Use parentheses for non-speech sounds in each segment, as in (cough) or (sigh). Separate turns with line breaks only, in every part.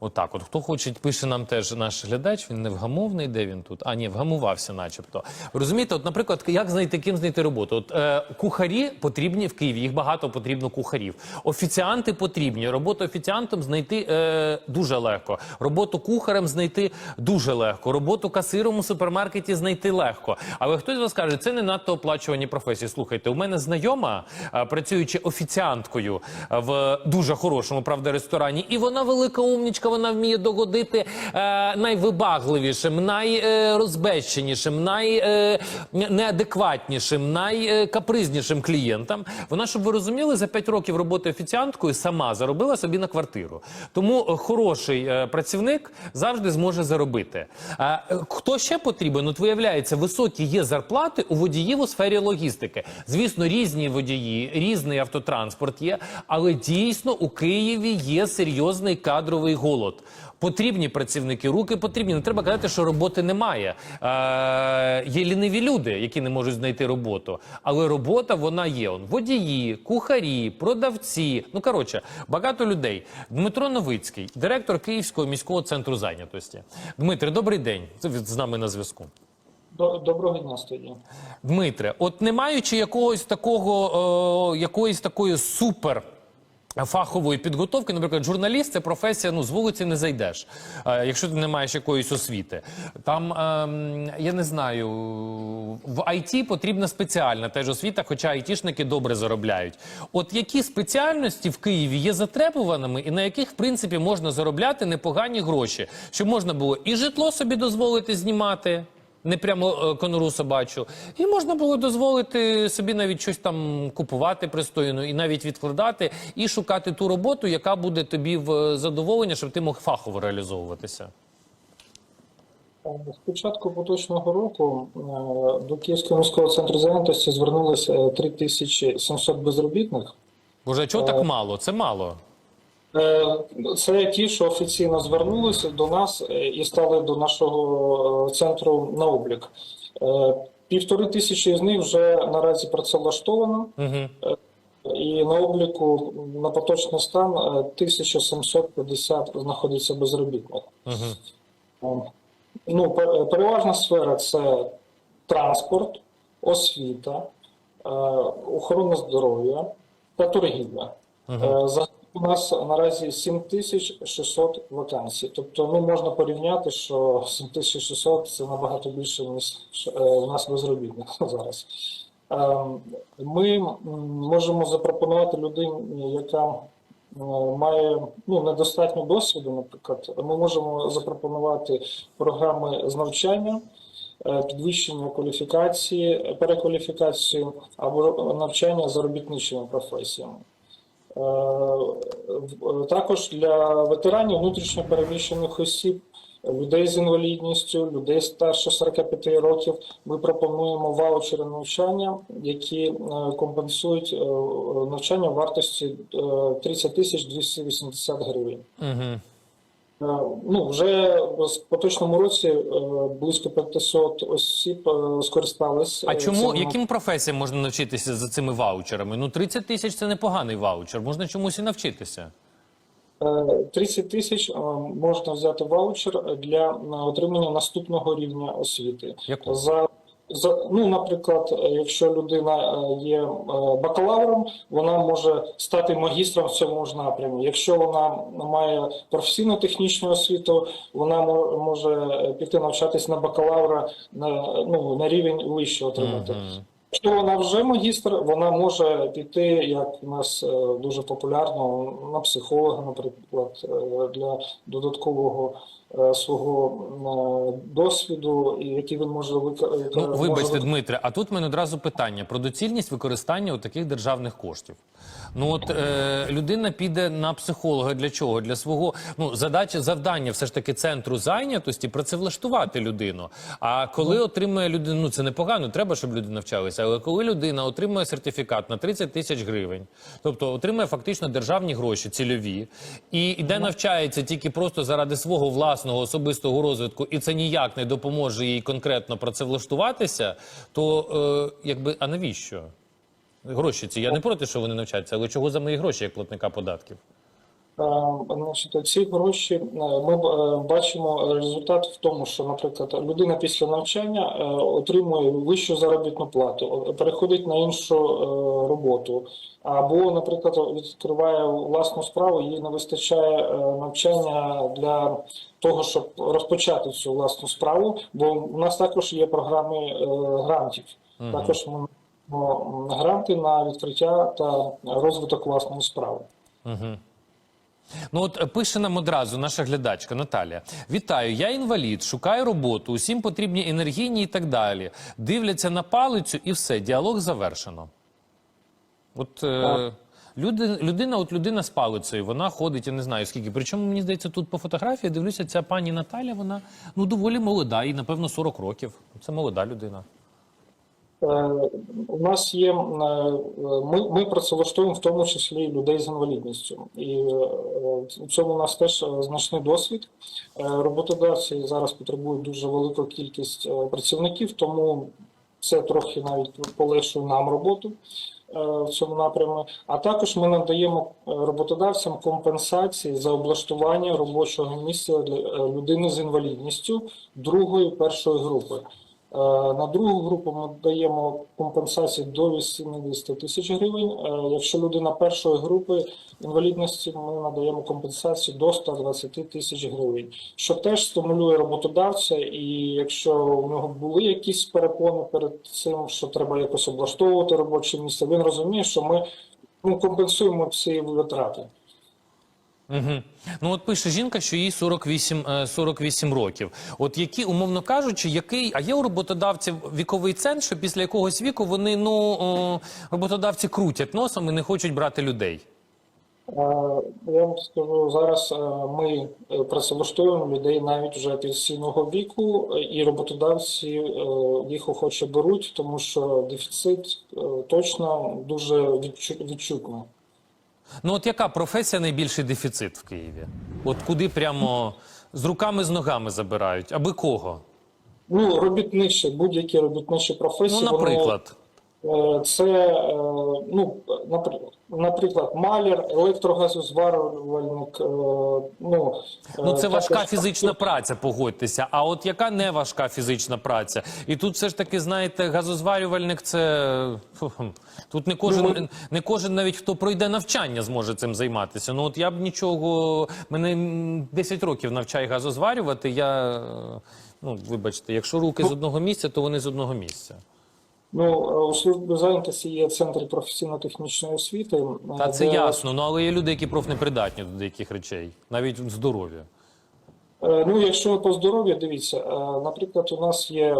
Отак, от хто хоче, пише нам теж наш глядач. Він не вгамовний, де він тут? А ні, вгамувався, начебто. Розумієте, от, наприклад, як знайти ким знайти роботу? От е, кухарі потрібні в Києві. Їх багато потрібно кухарів. Офіціанти потрібні. Роботу офіціантом знайти е, дуже легко. Роботу кухарем знайти дуже легко. Роботу касиром у супермаркеті знайти легко. Але хтось вас каже, це не надто оплачувані професії. Слухайте, у мене знайома, е, працюючи офіціанткою е, в дуже хорошому правда ресторані, і вона велика умнічка. Вона вміє догодити е, найвибагливішим, найрозбещенішим, найнеадекватнішим, найкапризнішим клієнтам. Вона, щоб ви розуміли, за 5 років роботи офіціанткою сама заробила собі на квартиру. Тому е, хороший е, працівник завжди зможе заробити. Е, е, Хто ще потрібен? От виявляється, високі є зарплати у водіїв у сфері логістики. Звісно, різні водії, різний автотранспорт є, але дійсно у Києві є серйозний кадровий голод. Потрібні працівники, руки потрібні. Не треба казати, що роботи немає. Е, є ліниві люди, які не можуть знайти роботу. Але робота вона є. Он, водії, кухарі, продавці. Ну коротше, багато людей. Дмитро Новицький, директор Київського міського центру зайнятості. Дмитре, добрий день. Це з нами на зв'язку.
Доброго дня, студія.
Дмитре, от не маючи якогось такого, е, якоїсь такої супер. Фахової підготовки, наприклад, журналіст це професія. Ну з вулиці не зайдеш, е, якщо ти не маєш якоїсь освіти. Там ем, я не знаю, в IT потрібна спеціальна теж освіта, хоча айтішники добре заробляють. От які спеціальності в Києві є затребуваними, і на яких в принципі можна заробляти непогані гроші, щоб можна було і житло собі дозволити знімати не прямо е, конуру собачу. І можна було дозволити собі навіть щось там купувати пристойно, і навіть відкладати, і шукати ту роботу, яка буде тобі в е, задоволення, щоб ти мог фахово реалізовуватися.
З початку поточного року е, до Київського міського центру зайнятості звернулося 3700 безробітних.
Боже, чого так мало? Це мало.
Е, Це ті, що офіційно звернулися до нас е, і стали до нашого е, центру на облік. Півтори тисячі з них вже наразі працевлаштовано,
Угу.
і на обліку на поточний стан е, 1750 знаходиться безробітних.
Угу.
Ну, переважна сфера це транспорт, освіта, охорона здоров'я та торгівля. Загалом у нас наразі 7600 вакансій. Тобто, ну можна порівняти, що 7600 це набагато більше ніж е, у нас безробітних (laughs) зараз. Е, Ми можемо запропонувати людині, яка має ну, недостатньо досвіду, наприклад, ми можемо запропонувати програми з навчання, е, підвищення кваліфікації, перекваліфікації або навчання заробітничими професіями. Е, в- Також для ветеранів внутрішньопереміщених осіб, людей з інвалідністю, людей старше 45 років. Ми пропонуємо ваучери навчання, які е, компенсують е, навчання вартості е, 30 тисяч 280 гривень.
Угу.
Е, Ну, вже в поточному році е, близько 500 осіб е, скористались.
А чому
цим
яким професіям можна навчитися за цими ваучерами? Ну 30 тисяч це непоганий ваучер. Можна чомусь і навчитися.
Е, 30 тисяч можна взяти ваучер для отримання наступного рівня освіти. За, за ну, наприклад, е, якщо людина е, є е, бакалавром, вона може стати магістром в цьому ж напрямі. Якщо вона має професійно-технічну освіту, вона може піти навчатись на бакалавра на, ну, на рівень вище отримати. Якщо вона вже магістр, вона може піти, як у нас дуже популярно, на психолога, наприклад, для додаткового свого е, досвіду, і який він може виконати.
Ну, вибачте, Дмитре, а тут в мене одразу питання про доцільність використання таких державних коштів. Ну от е, людина піде на психолога для чого? Для свого ну задача завдання, все ж таки центру зайнятості працевлаштувати людину. А коли отримує людина, ну це непогано, треба, щоб люди навчалися. Але коли людина отримує сертифікат на 30 тисяч гривень, тобто отримує фактично державні гроші цільові, і йде навчається тільки просто заради свого власного особистого розвитку, і це ніяк не допоможе їй конкретно працевлаштуватися, то е, якби а навіщо? Гроші ці. Я не проти, що вони навчаються, але чого за мої гроші як платника податків?
Е, Значить, ці гроші е, ми е, бачимо результат в тому, що, наприклад, людина після навчання отримує вищу заробітну плату, переходить на іншу роботу, або, наприклад, відкриває власну справу, їй не вистачає навчання для того, щоб розпочати цю власну справу, бо у нас також є програми грантів. Також ми маємо гранти на відкриття та розвиток власної справи.
Ну от е, пише нам одразу наша глядачка Наталія. Вітаю, я інвалід, шукаю роботу, усім потрібні енергійні і так далі. Дивляться на палицю і все, діалог завершено. От е, люди, людина, от людина з палицею, вона ходить, я не знаю скільки. Причому мені здається, тут по фотографії дивлюся, ця пані Наталя, вона ну доволі молода, і напевно 40 років. Це молода людина.
Е, У нас є е, ми, ми працевлаштуємо в тому числі людей з інвалідністю, і е, у цьому у нас теж е, значний досвід. Е, Роботодавці зараз потребують дуже велику кількість е, працівників, тому це трохи навіть полегшує нам роботу е, в цьому напрямі. А також ми надаємо е, роботодавцям компенсації за облаштування робочого місця для е, людини з інвалідністю другої першої групи. Е, На другу групу ми даємо компенсації до 80 тисяч гривень. Е, Якщо людина першої групи інвалідності, ми надаємо компенсацію до 120 тисяч гривень, що теж стимулює роботодавця. І якщо у нього були якісь перепони перед цим, що треба якось облаштовувати робоче місце, він розуміє, що ми ну, компенсуємо ці витрати.
Угу. Ну от пише жінка, що їй 48, е, 48 років. От які, умовно кажучи, який, а є у роботодавців віковий ценз, що після якогось віку вони, ну, о, роботодавці крутять носом і не хочуть брати людей.
Е, Я вам скажу, зараз е, ми е, працевлаштовуємо людей навіть вже пенсійного віку, е, і роботодавці е, їх охоче беруть, тому що дефіцит е, точно дуже відчу- відчутний.
Ну от яка професія найбільший дефіцит в Києві? От куди прямо з руками з ногами забирають? Аби кого?
Ну, робітничі, будь-які робітничі професії. Ну,
наприклад.
е, це, е, ну, наприклад, маляр, електрогазозварювальник, е, ну, е,
Ну, це важка
також-
фізична праця, погодьтеся. А от яка не важка фізична праця? І тут все ж таки, знаєте, газозварювальник це тут не кожен,
Ну,
не кожен, навіть хто пройде навчання, зможе цим займатися. Ну от я б нічого. Мене м, 10 років навчає газозварювати. Я е, ну, вибачте, якщо руки з одного місця, то вони з одного місця.
Ну, е, у службі зайнятості є центр професійно-технічної освіти. е,
Та це
де-
ясно. Ну але є люди, які профнепридатні до деяких речей, навіть здоров'я.
Е, Ну, якщо по здоров'ю, дивіться, наприклад, у нас є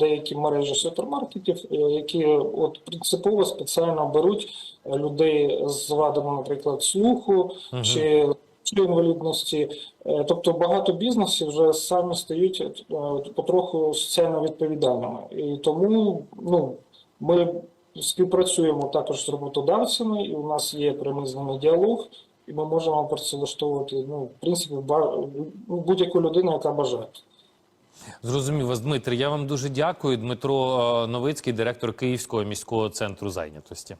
деякі мережі супермаркетів, які от принципово спеціально беруть людей з вадами, наприклад, слуху чи чи інвалідності. Е, Тобто багато бізнесів вже самі стають е, потроху соціально відповідальними. І тому ну, ми співпрацюємо також з роботодавцями, і у нас є прямий з ними діалог. І ми можемо працевлаштовувати, ну, в принципі, ну, будь-яку людину, яка бажає.
Зрозумів вас, Дмитрий. Я вам дуже дякую. Дмитро е, Новицький, директор Київського міського центру зайнятості.